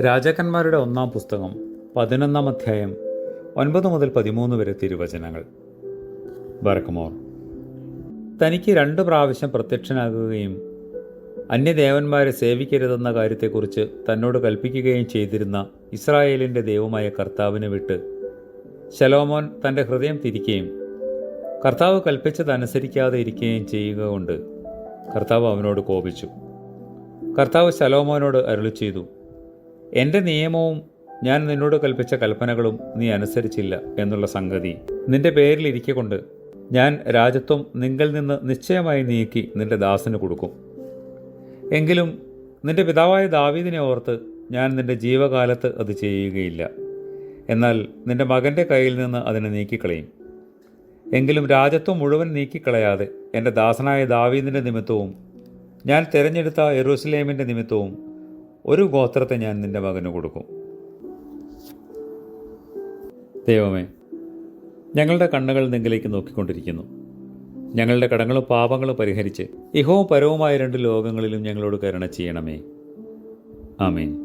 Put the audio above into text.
രാജാക്കന്മാരുടെ ഒന്നാം പുസ്തകം പതിനൊന്നാം അധ്യായം ഒൻപത് മുതൽ പതിമൂന്ന് വരെ തിരുവചനങ്ങൾ. ബർക്കമോർ തനിക്ക് രണ്ട് പ്രാവശ്യം പ്രത്യക്ഷനാകുകയും അന്യദേവന്മാരെ സേവിക്കരുതെന്ന കാര്യത്തെക്കുറിച്ച് തന്നോട് കൽപ്പിക്കുകയും ചെയ്തിരുന്ന ഇസ്രായേലിന്റെ ദൈവമായ കർത്താവിനെ വിട്ട് ശലോമോൻ തന്റെ ഹൃദയം തിരിക്കുകയും കർത്താവ് കൽപ്പിച്ചതനുസരിക്കാതെ ഇരിക്കുകയും ചെയ്യുക കൊണ്ട് കർത്താവ് അവനോട് കോപിച്ചു. കർത്താവ് ശലോമോനോട് അരുളി ചെയ്തു എന്റെ നിയമവും ഞാൻ നിന്നോട് കൽപ്പിച്ച കൽപ്പനകളും നീ അനുസരിച്ചില്ല എന്നുള്ള സംഗതി നിന്റെ പേരിൽ ഇരിക്കൊണ്ട് ഞാൻ രാജ്യത്വം നിങ്കിൽ നിന്ന് നിശ്ചയമായി നീക്കി നിന്റെ ദാസന് കൊടുക്കും. എങ്കിലും നിന്റെ പിതാവായ ദാവീദിനെ ഓർത്ത് ഞാൻ നിന്റെ ജീവകാലത്ത് അത് ചെയ്യുകയില്ല. എന്നാൽ നിന്റെ മകന്റെ കയ്യിൽ നിന്ന് അതിനെ നീക്കിക്കളയും. എങ്കിലും രാജ്യത്വം മുഴുവൻ നീക്കിക്കളയാതെ എന്റെ ദാസനായ ദാവീദിന്റെ നിമിത്തവും ഞാൻ തിരഞ്ഞെടുത്ത എറൂസലേമിന്റെ നിമിത്തവും ഒരു ഗോത്രത്തെ ഞാൻ നിന്റെ മകന് കൊടുക്കും. ദൈവമേ ഞങ്ങളുടെ കണ്ണുകൾ നിങ്ങളിലേക്ക് നോക്കിക്കൊണ്ടിരിക്കുന്നു. ഞങ്ങളുടെ കടങ്ങളും പാപങ്ങളും പരിഹരിച്ച് ഇഹവും പരവുമായ രണ്ട് ലോകങ്ങളിലും ഞങ്ങളോട് കരുണ ചെയ്യണമേ. ആമേൻ.